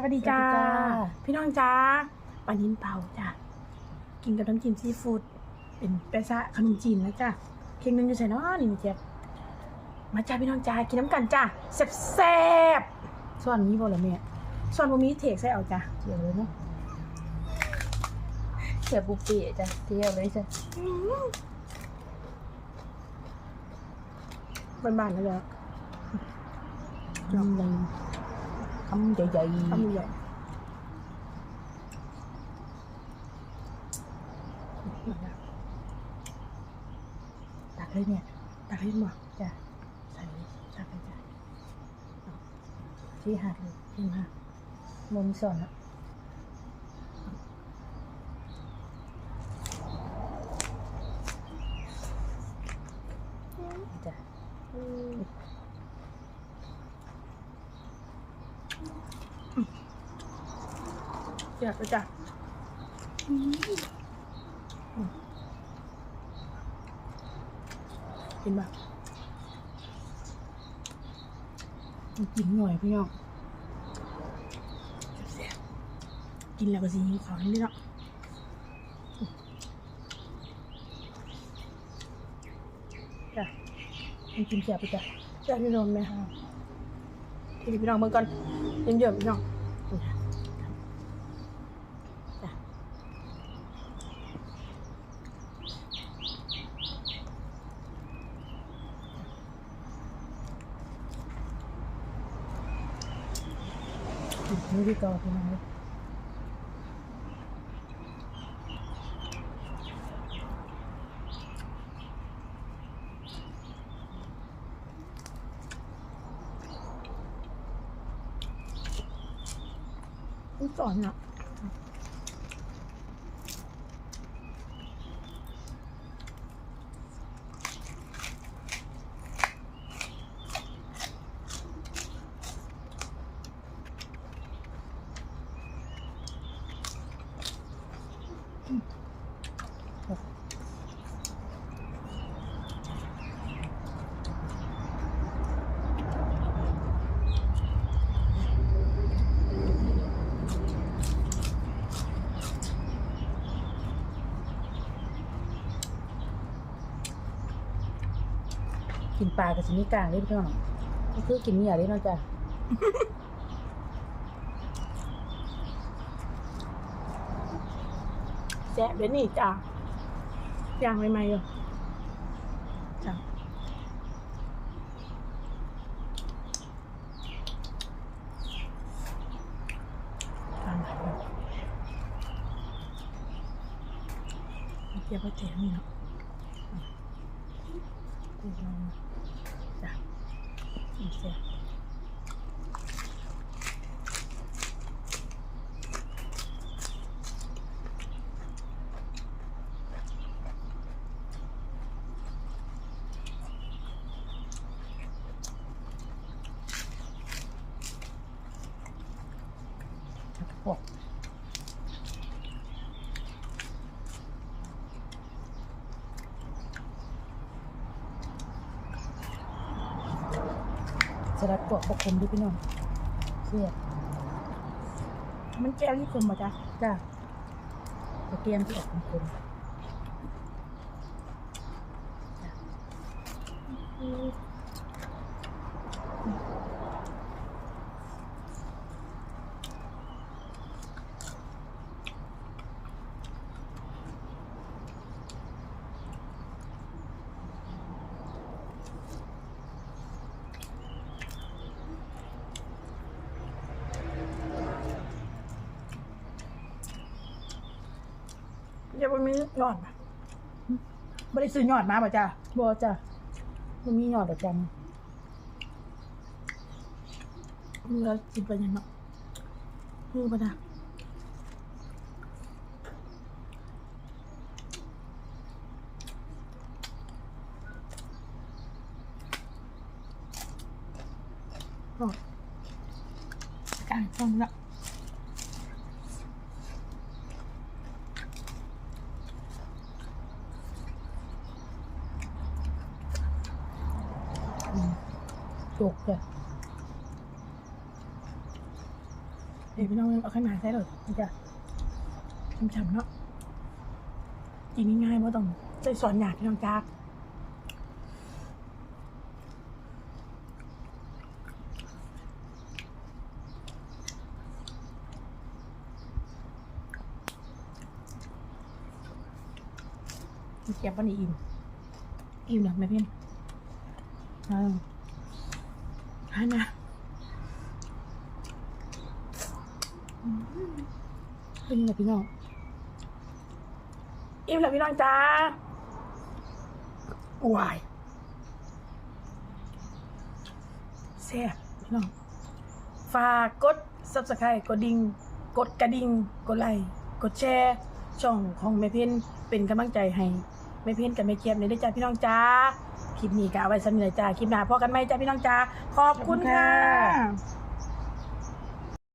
สวัสดีจ้า สวัสดีจ้า พี่น้องจ้าปลานินเผาจ้ากินกับน้ำจิ้มซีฟู้ดเป็นแปะซะขนมจีนนะจ้าเค้กนึงอยู่ใส่เนาะนี่มีเจ็บมาจ้าพี่น้องจ้ากินน้ำกันจ้าแซ่บส่วนนี้บ่ละแม่ๆส่วนบะหมี่เทกใส่เอาจ้าเกี่ยวเลยเนาะเสียบุฟเฟ่ต์จ้ะเที่ยวเลยจ้ะบ้านๆนะจ๊ะคำใหญ่ คำใหญ่ทำใหญ่ๆตักเลยเนี่ย ตักให้หมดจ้ะใส่ตักไปจ้าที่หักเลยเห็นไหมมุมสอนอะจ้ะ เดี๋ยวไปจ้าเห็นปะกินหน่อยพี่น้องกินแล้วก็สีหิวขาวนิดเนาะจ้ะมันกินแซ่บไปจ้ะจ้ะได้โดนไหมคะทีนี้พี่น้องเบิ่งก่อนเยี่ยมๆพี่น้องจ้ะ กิ นมื้อที่เก่าพี่น้องเลยต้องสอนเนะ กินปลากับสิมีกลางเลยพี่น้องก็คือกินเนื้อเลยเนาะจ้ะแซ่บเดี๋ยวนี้จ้ะย่างใหม่ๆอยู่จ้ะทานไปก่อนเดี๋ยวก็เจ๋งนี่เนาะอืมจ้ะ อืม สลัดปวปกคลุมด้วยพี่น้องเสียบมันแก้วที่คมมาจ้ะจ้ะตะเกียมที่ออกคม เดี๋ยวมันมีหยอดป่ะไม่ได้ซื้อหยอดมาป่ะจ๊ะๆบอจ้ามันมีหยอดดอกจันมึงก็กินไปยังเนาะมือป่ะจ๊ะหยอดการฟังละ จกจ้ะดี๋ยวพี่น้องเอาข้างในใส่เลยนี่จ้ะช้ำๆเนาะกินง่ายๆไม่ต้องใส่สอนหยาดพี่น้องจ้าเก็บวันนี้อิ่มอิ่มนะแม่เพี้ยน เอาหานะอืมเป็นยังไงพี่น้องอิ่มแล้วพี่น้องจ้าวายแซ่บพี่น้อง ฝากกด subscribe กดดิ่ง กดกระดิ่ง กดไลค์ กดแชร์ ช่องของแม่เพ็ญเป็นกำลังใจให้แม่เพ็ญกับแม่เจี๊ยบในเด้อจ้าพี่น้องจ้า คลิปนี้ก็เอาไว้สำหรับจ้า คลิปหน้าพอกันไหมจ้าพี่น้องจ้า ขอบคุณค่ะ